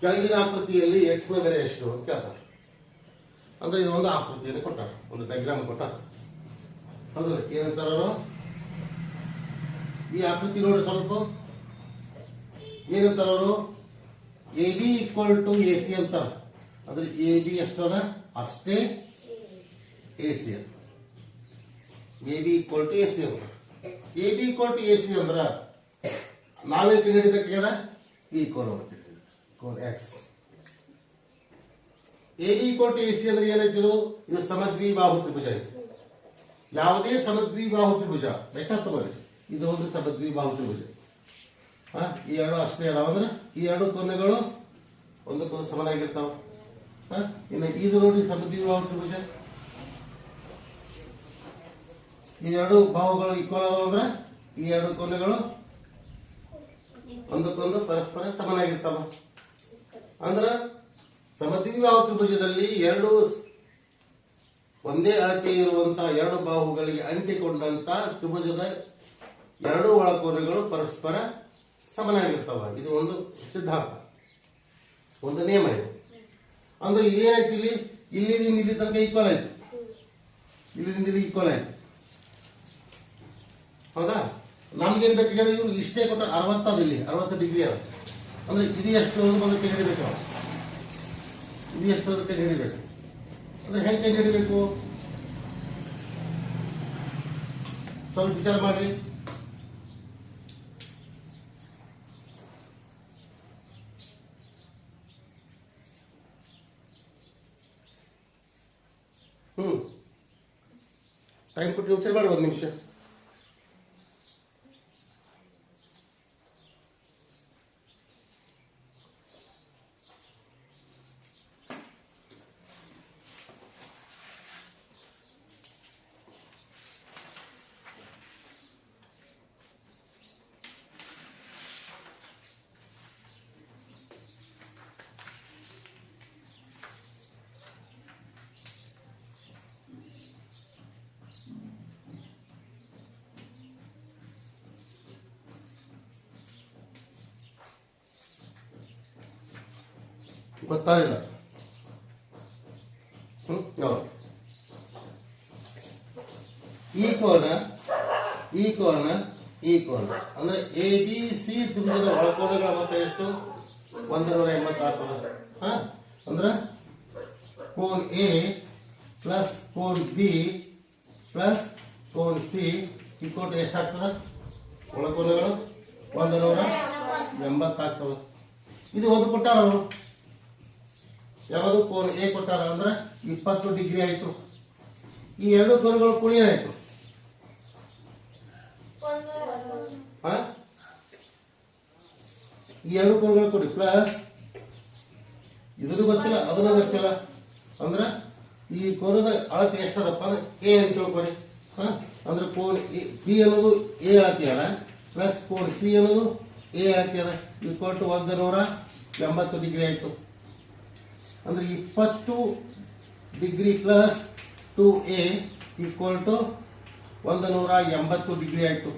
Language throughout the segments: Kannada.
ಕೆಳಗಿನ ಆಕೃತಿಯಲ್ಲಿ ಎಕ್ಸ್ನ ಬೆಲೆ ಎಷ್ಟು ಅಂತ ಕೇಳ್ತಾರೆ. ಅಂದ್ರೆ ಇದು ಒಂದು ಆಕೃತಿಯನ್ನು ಕೊಟ್ಟಾರ, ಒಂದು ಡೈಗ್ರಾಮ್ ಕೊಟ್ಟಾರ. ಅಂದ್ರೆ ಏನಂತಾರ ಈ ಆಕೃತಿ ನೋಡ್ರಿ ಸ್ವಲ್ಪ. ಏನಂತಾರ ಅವರು A B equal to A C ಅಂತಾರ. ಅಂದ್ರೆ ಎ ಬಿ ಎಷ್ಟದ? ಅಷ್ಟೇ ಎ ಸಿ ಅಂತ. A B equal to A C ಅಂತ. A B equal to A C ಅಂದ್ರ ನಾವೇನು ಕಂಡುಹಿಡಿಬೇಕಾಗ್ಯದ ಈ ಕೋನವನ್ನು cone X A B equal to A C ಅಂದ್ರೆ ಏನಾಯ್ತು ಇದು? ಸಮದ್ವಿಬಾಹು ತ್ರಿಭುಜ ಐತಿ ಯಾವುದೇ ಸಮದ್ವಿಬಾಹು ತ್ರಿಭುಜ ಬೇಕಾ ತಗೋರಿ ಇದು ಒಂದು ಸಮದ್ವಿಬಾಹು ತ್ರಿಭುಜ. ಈ ಎರಡು ಅಷ್ಟೇ ಅದಾವ ಅಂದ್ರೆ ಈ ಎರಡು ಕೊನೆಗಳು ಒಂದಕ್ಕೊಂದು ಸಮನಾಗಿರ್ತಾವ. ಇನ್ನು ಇದು ನೋಡಿ ಸಮದ್ವಿಬಾಹು ತ್ರಿಭುಜ. ಈ ಎರಡು ಬಾಹುಗಳು ಈಕ್ವಲ್ ಅಂದ್ರೆ ಈ ಎರಡು ಕೊನೆಗಳು ಒಂದಕ್ಕೊಂದು ಪರಸ್ಪರ ಸಮನಾಗಿರ್ತಾವ. ಅಂದ್ರ ಸಮದಿವ್ಯಾವ ತ್ರಿಭುಜದಲ್ಲಿ ಎರಡು ಒಂದೇ ಅಳತೆ ಇರುವಂತಹ ಎರಡು ಬಾಹುಗಳಿಗೆ ಅಂಟಿಕೊಂಡಂತ ತ್ರಿಭುಜದ ಎರಡು ಒಳಕೋರೆಗಳು ಪರಸ್ಪರ ಸಮನಾಗಿರ್ತಾವ. ಇದು ಒಂದು ಸಿದ್ಧಾಂತ. ಒಂದು ನಿಯಮ ಇದು. ಅಂದ್ರೆ ಏನಾಯ್ತು ಇಲ್ಲಿ? ಇಲ್ಲಿದಿಂದ ಇಲ್ಲಿ ತನಕ ಈಕ್ವಲ್ ಆಯ್ತು. ಇಲ್ಲಿಂದ ಇಲ್ಲಿ ಈಕ್ವಲ್ ಆಯ್ತು. ಹೌದಾ? ನಮ್ಗೇನ್ ಬೇಕಾಗಿದೆ ಇವ್ರು ಇಷ್ಟೇ ಕೊಟ್ಟ ಅರವತ್ತದ ಇಲ್ಲಿ, ಅರವತ್ತು ಡಿಗ್ರಿ ಅದ ಅಂದ್ರೆ ಇದು ಎಷ್ಟು ಬಂದು ಹಿಡಿಬೇಕು ನಾವು. ಇದು ಹಿಡಿಬೇಕು. ಅಂದ್ರೆ ಹೆಂಗೆ ಕಂಡು ಹಿಡಿಬೇಕು? ಸ್ವಲ್ಪ ವಿಚಾರ ಮಾಡ್ರಿ. ಹ್ಮ್. ಟೈಮ್ ಕೊಟ್ಟು ವಿಚಾರ ಮಾಡಿ ಒಂದು ನಿಮಿಷ. ಗೊತ್ತಾಗಿಲ್ಲ. ಹ್ಮ್ ಹೌದು ಈ ಕೋನ ಈ ಕೋನ ಈ ಕೋನ. ಅಂದ್ರೆ ಎ ಬಿ ಸಿ ತುಂಬಿದ ಒಳಕೋನಗಳ ಮೊತ್ತ ಎಷ್ಟು? ಒಂದೂರ ಎಂಬತ್ತಾರು ಹಾಂ? ಅಂದ್ರೆ ಕೋನ್ ಎ ಪ್ಲಸ್ ಕೋನ್ ಬಿ ಪ್ಲಸ್ ಕೋನ್ ಸಿ ಇಕ್ಕೋಟ್ ಎಷ್ಟಾಗ್ತದ? ಒಳಕೋನಗಳು ಒಂದು ನೂರ ಎಂಬತ್ತಾಗ್ತವೆ ಇದು ಒಂದು ಅವರು. ಯಾವುದು ಕೋನ್ ಎ ಕೊಟ್ಟಾರ ಅಂದ್ರೆ ಇಪ್ಪತ್ತು ಡಿಗ್ರಿ ಆಯ್ತು. ಈ ಎರಡು ಕೋನಗಳು ಆಯ್ತು. ಹಾ? ಈ ಎರಡು ಕೋನಗಳು ಕೊಡಿ ಪ್ಲಸ್ ಇದನ್ನು ಗೊತ್ತಿಲ್ಲ, ಅದನ್ನು ಗೊತ್ತಿಲ್ಲ. ಅಂದ್ರೆ ಈ ಕೋನದ ಅಳತೆ ಎಷ್ಟದಪ್ಪ ಅಂದ್ರೆ ಎ ಅಂತ ತಿಳ್ಕೊಡಿ ಹಾ? ಅಂದ್ರೆ ಕೋನ್ ಬಿ ಅನ್ನೋದು ಎ ಅಳತೆ ಅಲ್ಲ ಪ್ಲಸ್ ಕೋನ್ ಸಿ ಅನ್ನೋದು ಎ ಅಳತೆ ಅದ. ಈಕ್ವಲ್ ಟು ಒಂದು ನೂರ ಎಂಬತ್ತು ಡಿಗ್ರಿ ಆಯ್ತು. ಅಂದ್ರೆ ಇಪ್ಪತ್ತು degree plus two A equal to ಒಂದು ನೂರ ಎಂಬತ್ತು ಡಿಗ್ರಿ ಆಯಿತು.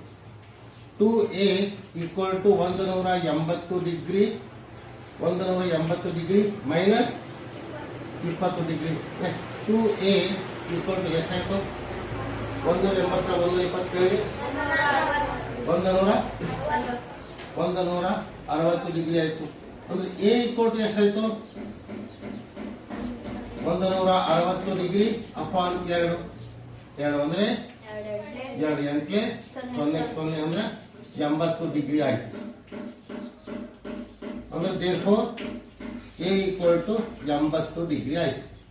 ಟು ಎ ಈಕ್ವಲ್ ಟು ಒಂದು ನೂರ ಎಂಬತ್ತು ಡಿಗ್ರಿ ಒಂದು ನೂರ ಎಂಬತ್ತು ಡಿಗ್ರಿ ಮೈನಸ್ ಇಪ್ಪತ್ತು degree. Two A equal to ಎಷ್ಟಾಯಿತು ಒಂದು ನೂರ ಎಂಬತ್ತರ ಒಂದು ಇಪ್ಪತ್ತೇಳು ಒಂದು ನೂರ ಒಂದು ನೂರ ಅರವತ್ತು ಡಿಗ್ರಿ ಆಯಿತು. ಅಂದ್ರೆ ಎ ಈಕ್ವಲ್ ಟು ಎಷ್ಟಾಯಿತು ಒಂದು ನೂರ ಅರವತ್ತು ಡಿಗ್ರಿ ಅಪಾನ್ ಎರಡು. ಎರಡು ಅಂದ್ರೆ? ಎರಡು ಎಂಟ್ಲೆ ಸೊನ್ನೆ ಸೊನ್ನೆ ಅಂದ್ರೆ ಎಂಬತ್ತು ಡಿಗ್ರಿ ಆಯ್ತು. ಅಂದ್ರೆ ದೇರ್ಫೋ ಎ ಈಕ್ವಲ್ ಟು ಎಂಬತ್ತು ಡಿಗ್ರಿ ಆಯ್ತು.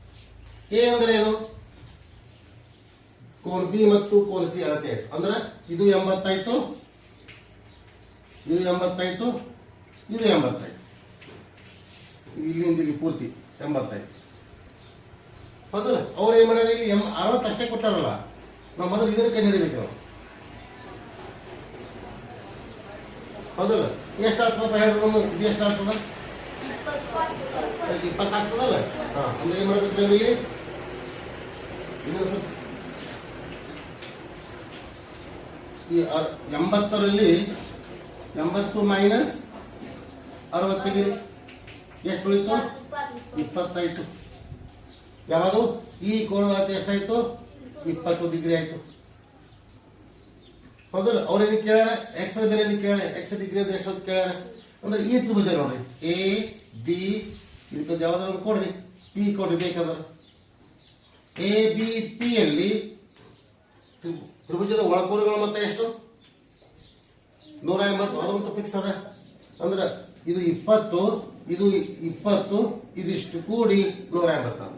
ಎ ಅಂದ್ರೆ ಏನು? ಕೋನ್ ಬಿ ಮತ್ತು ಕೋನ್ ಸಿ ಅಳತೆ ಅಂದ್ರೆ ಇದು ಎಂಬತ್ತಾಯ್ತು ಇದು ಎಂಬತ್ತಾಯ್ತು ಇದು ಎಂಬತ್ತಾಯ್ತು. ಇಲ್ಲಿಂದ ಇಲ್ಲಿ ಪೂರ್ತಿ ಎಂಬತ್ತಾಯ್ತು. ಹೌದಲ್ಲ? ಅವ್ರು ಏನ್ ಮಾಡ್ಯಾರ? ಇಲ್ಲಿ ಎಂ ಅರವತ್ತು ಅಷ್ಟೇ ಕೊಟ್ಟಾರಲ್ಲ. ನಾವು ಮೊದಲು ಇದರ ಕೈ ಹಿಡಿಬೇಕು ನಾವು. ಹೌದಲ್ಲ? ಎಷ್ಟು ಆಗ್ತದ ಹೇಳ್ರಿ ನಮ್ಮ ಇದು ಎಷ್ಟು ಆಗ್ತದ? ಇಪ್ಪತ್ತು. ಆಗ್ತದಲ್ಲ? ಹಾ, ಅಂದ್ರೆ ಏನ್ ಮಾಡ್ಬೇಕು ಇಲ್ಲಿ? ಈ ಎಂಬತ್ತರಲ್ಲಿ ಎಂಬತ್ತು ಮೈನಸ್ ಅರವತ್ತೈದು. ಎಷ್ಟು ಉಳಿತು? ಇಪ್ಪತ್ತಾಯ್ತು ಯಾವುದು ಈ ಕೋನದ ಅಳತೆ ಎಷ್ಟಾಯ್ತು ಇಪ್ಪತ್ತು ಡಿಗ್ರಿ ಆಯ್ತು. ಹೌದಲ್ಲ ಅವ್ರೇನು ಕೇಳ್ಯಾರ? ಎಕ್ಸ್ ಬೆಲೆ ಕೇಳ ಎಕ್ಸ್ ಡಿಗ್ರಿ ಅಂದ್ರೆ ಎಷ್ಟೊತ್ತು ಕೇಳಾರ ಅಂದ್ರೆ ಈ ತ್ರಿಭುಜ ನೋಡ್ರಿ. ಎ ಬಿ ಇದಕ್ಕೊಂದು ಯಾವ್ದಾದ್ರು ಕೊಡ್ರಿ. ಪಿ ಕೊಡ್ರಿ ಬೇಕಾದ್ರೆ ಎ ಬಿ ಪಿ ಅಲ್ಲಿ ತ್ರಿ- ತ್ರಿಭುಜದ ಒಳಕೋರುಗಳು ಮತ್ತೆ ಎಷ್ಟು? ನೂರ ಎಂಬತ್ತು. ಅದಂತೂ ಫಿಕ್ಸ್ ಅದ. ಅಂದ್ರೆ ಇದು ಇಪ್ಪತ್ತು ಇದು ಇಪ್ಪತ್ತು, ಇದಿಷ್ಟು ಕೂಡಿ ನೂರ ಎಂಬತ್ತು ಅದ.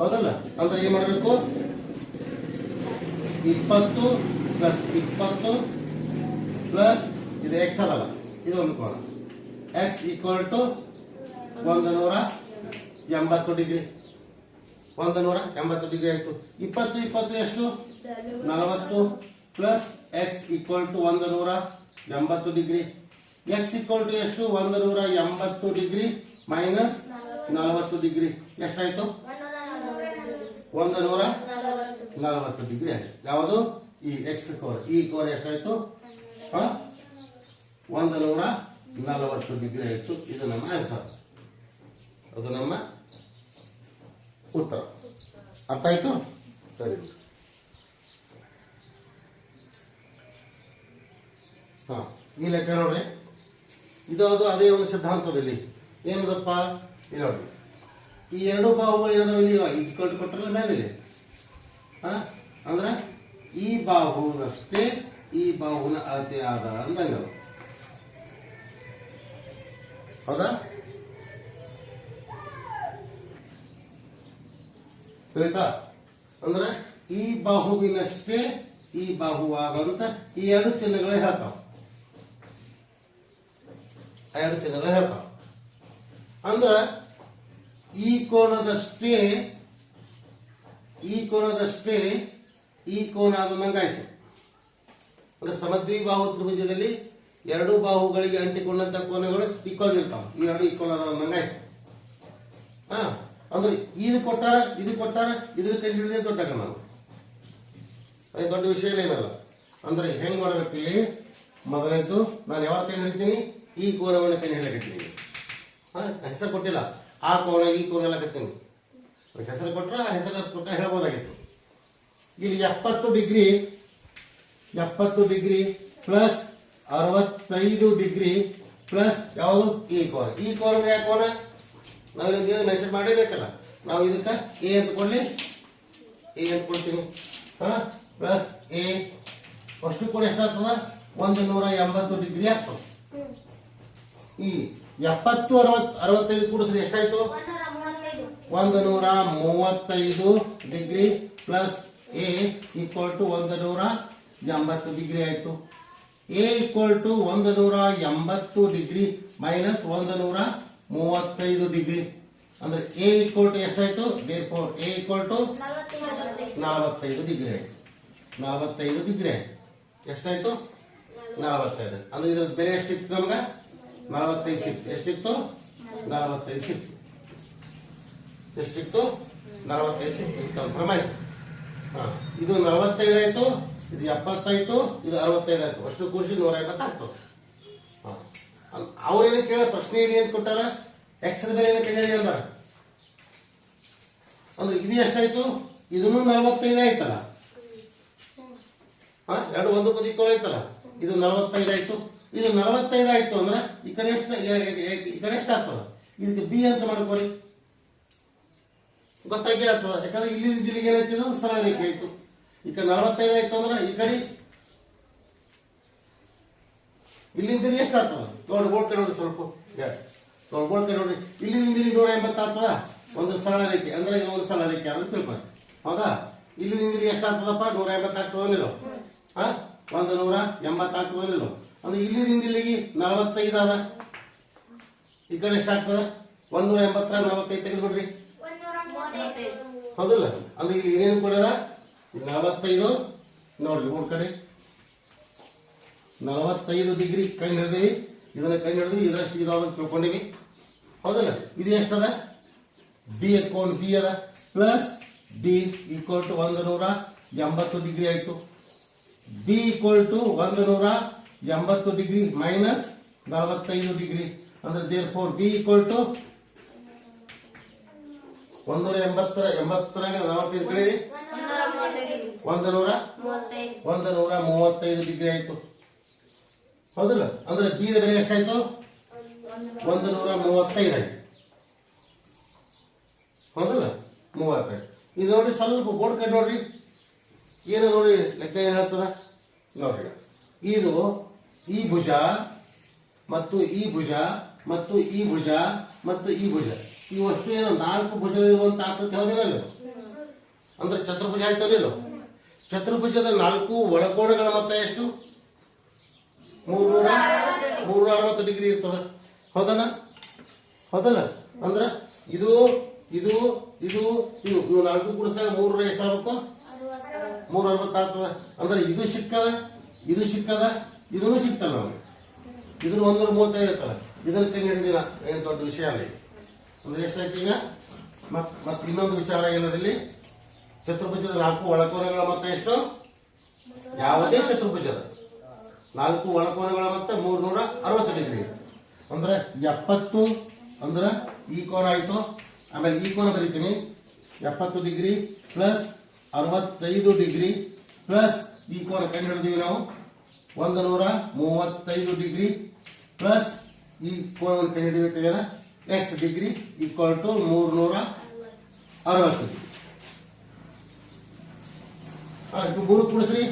ಹೌದಲ್ಲ? ಅಂದ್ರೆ ಏನು ಮಾಡಬೇಕು? ಇಪ್ಪತ್ತು ಪ್ಲಸ್ ಇಪ್ಪತ್ತು ಪ್ಲಸ್ ಇದು ಎಕ್ಸ್ ಅಲ್ಲ ಇದೊಂದು ಕೋನ. ಎಕ್ಸ್ ಈಕ್ವಲ್ ಟು ಒಂದು ನೂರ ಎಂಬತ್ತು ಡಿಗ್ರಿ. ಒಂದು ನೂರ ಎಂಬತ್ತು ಡಿಗ್ರಿ ಆಯ್ತು. ಇಪ್ಪತ್ತು ಇಪ್ಪತ್ತು ಎಷ್ಟು? ನಲವತ್ತು ಪ್ಲಸ್ ಎಕ್ಸ್ ಈಕ್ವಲ್ ಟು ಒಂದು ನೂರ ಎಂಬತ್ತು ಡಿಗ್ರಿ. ಎಕ್ಸ್ ಈಕ್ವಲ್ ಟು ಎಷ್ಟು? ಒಂದು ನೂರ ಎಂಬತ್ತು ಡಿಗ್ರಿ ಮೈನಸ್ ನಲವತ್ತು ಡಿಗ್ರಿ. ಎಷ್ಟಾಯ್ತು? ಒಂದು ನೂರ ನಲವತ್ತು. ಡಿಗ್ರಿ ಆಯ್ತು ಯಾವುದು? ಈ ಎಕ್ಸ್ ಕೋರ್ ಈ ಕೋರ್ ಎಷ್ಟಾಯ್ತು? ಹ? ಒಂದು ನೂರ ನಲವತ್ತು ಡಿಗ್ರಿ ಆಯ್ತು. ಇದು ನಮ್ಮ ಆನ್ಸರ್ ಅದು ನಮ್ಮ ಉತ್ತರ. ಅರ್ಥ ಆಯ್ತು? ಸರಿ. ಹಾ. ಈ ಲೆಕ್ಕ ನೋಡ್ರಿ. ಇದು ಅದು ಅದೇ ಒಂದು ಸಿದ್ಧಾಂತದಲ್ಲಿ. ಏನದಪ್ಪ? ಇಲ್ಲಿ ನೋಡ್ರಿ ಈ ಎರಡು ಬಾಹುಗಳು ಏನಾದವು ಇಲ್ಲಿ ಈಕ್ವಲ್ ಕೊಟ್ಟರೆ ಮೇಲೆ ಹಾ? ಅಂದ್ರೆ ಈ ಬಾಹುನಷ್ಟೇ ಈ ಬಾಹುನ ಅಳತೆ ಆದ ಅಂದಾಗ ಅದು. ಹೌದಾ? ತಿಳಿತಾ ಅಂದ್ರೆ ಈ ಬಾಹುವಿನಷ್ಟೇ ಈ ಬಾಹುವಾದಂತ ಈ ಎರಡು ಚಿಹ್ನೆಗಳು ಹೇಳ್ತಾವ. ಎರಡು ಚಿಹ್ನೆಗಳು ಹೇಳ್ತಾವ. ಅಂದ್ರ ಈ ಕೋನದಷ್ಟೇ ಈ ಕೋನದಷ್ಟೇ ಈ ಕೋನ ಆದಂಗಾಯ್ತು ಅಂದ್ರೆ ಸಮದ್ವಿಬಾಹು ತ್ರಿಭುಜದಲ್ಲಿ ಎರಡು ಬಾಹುಗಳಿಗೆ ಅಂಟಿಕೊಂಡಂತ ಕೋನಗಳು ಈಕ್ವಲ್ ಇರ್ತಾವ ಈ ಎರಡು ಈಕ್ವಲ್ ಆದಂಗಾಯ್ತು ಹಾ, ಅಂದ್ರೆ ಇದು ಕೊಟ್ಟಾರ ಇದು ಕೊಟ್ಟಾರ, ಇದ್ರ ಕೈ ಹಿಡಿದೇ ದೊಡ್ಡ ನಾವು ಅದೇ ದೊಡ್ಡ ವಿಷಯ ಏನಲ್ಲ. ಅಂದ್ರೆ ಹೆಂಗ್ ಮಾಡ್ಬೇಕು ಇಲ್ಲಿ? ಮೊದಲನೇದು, ನಾನು ಯಾವಾಗ ಕೈ ಈ ಕೋನವನ್ನು ಕೈ ಹಿಡಿಯಕತ್ತೀನಿ ಹೆಸರು ಕೊಟ್ಟಿಲ್ಲ. ಆ ಕೋಣ, ಈ ಕೋಣ ಎಲ್ಲ ಕತ್ತೀನಿ ಅದಕ್ಕೆ ಹೆಸರು ಕೊಟ್ಟರೆ ಆ ಹೆಸರು ಪ್ರಕಾರ ಹೇಳ್ಬೋದಾಗಿತ್ತು. ಇಲ್ಲಿ ಎಪ್ಪತ್ತು ಡಿಗ್ರಿ ಎಪ್ಪತ್ತು ಡಿಗ್ರಿ ಪ್ಲಸ್ ಅರವತ್ತೈದು ಡಿಗ್ರಿ ಪ್ಲಸ್ ಯಾವುದು? ಈ ಕೋನ ಈ ಕೋನ ಅಂದ್ರೆ ಯಾವ ಕೋನ ನಾವು ಇದಕ್ಕೆ ಮೆನ್ಷನ್ ಮಾಡೇಬೇಕಲ್ಲ. ನಾವು ಇದಕ್ಕೆ ಎ ಅಂತ ಕೊಡ್ಲಿ. ಎ ಅಂತ ಕೊಡ್ತೀನಿ. ಹಾ? ಪ್ಲಸ್ ಎ ಅಷ್ಟು ಕೂಡ ಎಷ್ಟಾಗ್ತದ? ಒಂದು ನೂರ ಎಂಬತ್ತು ಡಿಗ್ರಿ ಆಗ್ತದೆ. ಈ ಎಪ್ಪತ್ತು ಅರವತ್, ಅರವತ್ತೈದು ಕೂಡಿಸಿದ್ರೆ ಎಷ್ಟಾಯ್ತು? ಒಂದು ನೂರ ಮೂವತ್ತೈದು degree plus A equal to ಒಂದು ನೂರ ಎಂಬತ್ತು ಡಿಗ್ರಿ ಆಯ್ತು. ಎ ಈಕ್ವಲ್ ಟು ಒಂದು ನೂರ ಎಂಬತ್ತು ಡಿಗ್ರಿ ಮೈನಸ್ ಒಂದು ನೂರ ಮೂವತ್ತೈದು ಡಿಗ್ರಿ. ಅಂದ್ರೆ ಎ ಈಕ್ವಲ್ ಟು ಎಷ್ಟಾಯ್ತು? Therefore A equal to ನಲವತ್ತೈದು ಡಿಗ್ರಿ ಆಯ್ತು. ನಲವತ್ತೈದು ಡಿಗ್ರಿ ಆಯ್ತು. ಎಷ್ಟಾಯ್ತು? ನಲವತ್ತೈದು. ಅಂದ್ರೆ ಇದ್ರ ಬೆಲೆ ಎಷ್ಟಿತ್ತು ನಮ್ಗ? ನಲವತ್ತೈದು ಶಿಫ್ಟ್ ಎಷ್ಟಿತ್ತು? ನಲವತ್ತೈದು ಶಿಫ್ಟ್ ಎಷ್ಟಿತ್ತು? ನಲವತ್ತೈದು ಶಿಫ್ಟ್ ಕನ್ಫರ್ಮ್ ಆಯ್ತು. ಹಾ, ಇದು ನಲವತ್ತೈದು ಆಯ್ತು, ಇದು ಎಪ್ಪತ್ತಾಯ್ತು ಇದು ಅರವತ್ತೈದು ಆಯ್ತು. ಅಷ್ಟು ಕೂಸಿ ನೂರ ಐವತ್ತು ಆಗ್ತದೆ ಅವ್ರೇನು ಕೇಳ, ಪ್ರಶ್ನೆ ಏನು ಕೊಟ್ಟಾರ? ಎಕ್ಸ್ ಬೇರೆ ಏನು ಕೇಳಿ ಅಂದಾರ ಅಂದ್ರೆ ಇದು ಎಷ್ಟಾಯ್ತು? ಇದನ್ನು ನಲವತ್ತೈದು ಆಯ್ತಲ್ಲ? ಹಾ, ಎರಡು ಒಂದು ಬದಿ ಆಯ್ತಲ್ಲ ಇದು ನಲವತ್ತೈದು ಆಯ್ತು. ಇದು ನಲವತ್ತೈದು ಆಯ್ತು ಅಂದ್ರೆ ಈ ಕನಿಷ್ಠ ಈ ಎಷ್ಟು ಆಗ್ತದ? ಇದಕ್ಕೆ ಬಿ ಅಂತ ಮಾಡ್ಕೊಳ್ಳಿ ಗೊತ್ತಾಗಿ ಆಗ್ತದ ಯಾಕಂದ್ರೆ ಇಲ್ಲಿ ಇಲ್ಲಿಗೆ ಏನಾಯ್ತು ಸರಳ ರೇಖೆ ಆಯ್ತು. ಈ ಕಡೆ ನಲವತ್ತೈದು ಆಯ್ತು ಅಂದ್ರೆ ಈ ಕಡೆ ಇಲ್ಲಿಂದ ಎಷ್ಟು ಆಗ್ತದ? ನೋಡಿ ಬೋರ್ಡ್ ನೋಡಿ ಸ್ವಲ್ಪ. ನೋಡಿ ಬೋರ್ಡ್ ನೋಡಿ. ಇಲ್ಲಿಂದ ಇಲ್ಲಿ ನೂರ ಎಂಬತ್ತು ಆಗ್ತದ? ಒಂದು ಸರಳ ರೇಖೆ. ಅಂದ್ರೆ ಇದು ಒಂದು ಸರಳ ರೇಖೆ ಅಂತ ತಿಳ್ಕೊಳ್ಳಿ ಹೌದಾ? ಇಲ್ಲಿಂದ ಇಲ್ಲಿ ಎಷ್ಟು ಆಗ್ತದಪ್ಪ? ನೂರ ಎಂಬತ್ತು ಒಂದು ನೂರ ಎಂಬತ್ತು ಅಂದ್ರೆ ಇಲ್ಲಿದಿಂದ ಇಲ್ಲಿಗೆ ನಲವತ್ತೈದು ಅದ ಈ ಕಡೆ ಎಷ್ಟು ಆಗ್ತದ ಒಂದೂರ ಎಂಬತ್ತರ ನಲವತ್ತೈದು ತೆಗೆದ್ಬಿಡ್ರಿ. ಹೌದಲ್ಲ? ಅಂದ್ರೆ ಇಲ್ಲಿ ಏನೇನು ಕೊಡದ? ನಲವತ್ತೈದು. ನೋಡ್ರಿ ಮೂರ್ ಕಡೆ. ನಲವತ್ತೈದು ಡಿಗ್ರಿ ಕಣ್ ಹಿಡಿದಿವಿ ಇದನ್ನ ಕಣ್ ಹಿಡಿದ್ವಿ ಇದರಷ್ಟು ಇದಾದ ತಿಳ್ಕೊಂಡಿವಿ. ಹೌದಲ್ಲ? ಇದು ಎಷ್ಟದ? ಬಿ ಅಕೌಂಟ್ ಬಿ ಅದ. ಪ್ಲಸ್ ಬಿ ಈಕ್ವಲ್ ಟು ಒಂದು ನೂರ ಎಂಬತ್ತು ಡಿಗ್ರಿ ಆಯಿತು. ಬಿ ಈಕ್ವಲ್ ಟು ಒಂದು ನೂರ ಎಂಬತ್ತು ಡಿಗ್ರಿ ಮೈನಸ್ ನಲವತ್ತೈದು ಡಿಗ್ರಿ. ಅಂದ್ರೆ therefore B equal to ಒಂದೂರ ಎಂಬತ್ತರ, ಎಂಬತ್ತರಾಗ ನಲವತ್ತೈದು ಮೂವತ್ತೈದು ಒಂದು ನೂರ ಒಂದು ನೂರ ಮೂವತ್ತೈದು ಡಿಗ್ರಿ ಆಯ್ತು. ಹೌದಲ್ಲ? ಅಂದ್ರೆ ಬೀದ ಬೆಲೆ ಎಷ್ಟಾಯ್ತು? ಒಂದು ನೂರ ಮೂವತ್ತೈದು ಆಯ್ತು. ಹೌದಲ್ಲ? ಮೂವತ್ತೈದು. ಇದು ನೋಡ್ರಿ ಸ್ವಲ್ಪ ಬೋರ್ಡ್ ಕೈ ನೋಡ್ರಿ. ಏನು ನೋಡಿ ಲೆಕ್ಕ ಏನು ಹೇಳ್ತದ? ನೋಡ್ರಿ. ಇದು ಈ ಭುಜ ಮತ್ತು ಈ ಭುಜ ಮತ್ತು ಈ ಭುಜ ಮತ್ತು ಈ ಭುಜ. ಈ ವಸ್ತು ಏನೋ ನಾಲ್ಕು ಭುಜಗಳಿರುವಂತ ಆಕೃತಿ ಹೌದಿರಲ್ಲ? ಅಂದ್ರೆ ಚತುರ್ಭುಜ ಆಯ್ತಲ್ಲ ಚತುರ್ಭುಜದ ನಾಲ್ಕು ಒಳಕೋಣಗಳ ಮೊತ್ತ ಎಷ್ಟು? ಮೂರ್ನೂರ ಮೂರ್ನೂರ ಅರವತ್ತು ಡಿಗ್ರಿ ಇರ್ತದ. ಹೌದಲ್ಲ? ಹೌದಲ್ಲ? ಅಂದ್ರ ಇದು ಇದು ಇದು ಇದು, ಇವು ನಾಲ್ಕು ಕೂಡಿಸಿದಾಗ ಮೂರರ ಎಷ್ಟಾಗಬೇಕು? ಮೂರ ಅರವತ್ತಾಗ್ತದ ಅಂದ್ರೆ ಇದು ಸಿಕ್ಕದ ಇದು ಸಿಕ್ಕದ ಇದನ್ನು ಸಿಗ್ತಲ್ಲ ನಮಗೆ ಇದನ್ನು ಒಂದರ ಮೂವತ್ತೈದು ಇರ್ತಾರೆ ಇದನ್ನು ಕೈ ಹಿಡಿದಿಲ್ಲ ಏನು ದೊಡ್ಡ ವಿಷಯ ಅಲ್ಲಿ. ಅಂದ್ರೆ ಎಷ್ಟಾಯ್ತು ಈಗ. ಮತ್ ಮತ್ತೆ ಇನ್ನೊಂದು ವಿಚಾರ ಏನದಲ್ಲಿ? ಚತುರ್ಭುಜದ ನಾಲ್ಕು ಒಳಕೋನಗಳ ಮೊತ್ತ ಎಷ್ಟು? ಯಾವುದೇ ಚತುರ್ಭುಜದ. ನಾಲ್ಕು ಒಳಕೋನಗಳ ಮೊತ್ತ ಮೂರ್ನೂರ ಅರವತ್ತು ಡಿಗ್ರಿ. ಅಂದ್ರೆ ಎಪ್ಪತ್ತು, ಅಂದ್ರೆ ಈ ಕೋನ ಆಯ್ತು. ಆಮೇಲೆ ಈ ಕೋನ ಬರೀತೀನಿ. ಎಪ್ಪತ್ತು ಡಿಗ್ರಿ ಪ್ಲಸ್ ಅರವತ್ತೈದು ಡಿಗ್ರಿ ಪ್ಲಸ್ ಈ ಕೋನ ಕಂಡು ಹಿಡಿದೀವಿ ನಾವು. ಒಂದು ನೂರ ಮೂವತ್ತೈದು ಡಿಗ್ರಿ ಪ್ಲಸ್ ಈ ಕೋನವನ್ನು ಕಂಡು ಹಿಡಿಬೇಕಾಗ್ಯದ ಎಕ್ಸ್ ಡಿಗ್ರಿ ಈಕ್ವಲ್ ಟು ಮೂರ್ನೂರ ಅರವತ್ತು ಡಿಗ್ರಿ. ಮೂರು ಕೂಡಿಸ್ರಿ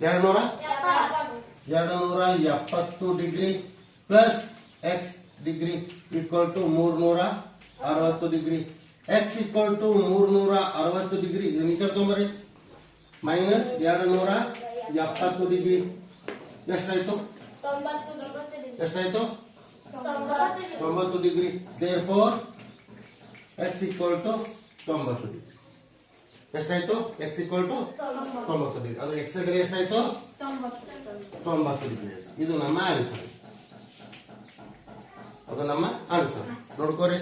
ಎರಡು ನೂರ ಎರಡು ನೂರ ಎಪ್ಪತ್ತು. Degree plus X degree equal to ಮೂರ್ನೂರ ಅರವತ್ತು ಡಿಗ್ರಿ. ಎಕ್ಸ್ ಈಕ್ವಲ್ ಟು ಮೂರ್ನೂರ ಅರವತ್ತು ಡಿಗ್ರಿ. ಇದನ್ನ ಕೇಳ್ಕೊಂಬರಿ ಮೈನಸ್ ಎರಡು ನೂರ ಎಪ್ಪತ್ತು ಡಿಗ್ರಿ. ಎಷ್ಟಾಯ್ತು? ಎಷ್ಟಾಯ್ತು? ತೊಂಬತ್ತು degree. Therefore X equal to ತೊಂಬತ್ತು ಡಿಗ್ರಿ. ಎಷ್ಟಾಯ್ತು? ಎಕ್ಸ್ ಈಕ್ವಲ್ ಟು ತೊಂಬತ್ತು. ಡಿಗ್ರಿ. ಅದು ಎಕ್ಸ್ ಡಿಗ್ರಿ ಎಷ್ಟಾಯ್ತು? ತೊಂಬತ್ತು. ಡಿಗ್ರಿ. ಇದು ನಮ್ಮ ಆನ್ಸರ್ ಅದು ನಮ್ಮ ಆನ್ಸರ್ ನೋಡ್ಕೋರಿ.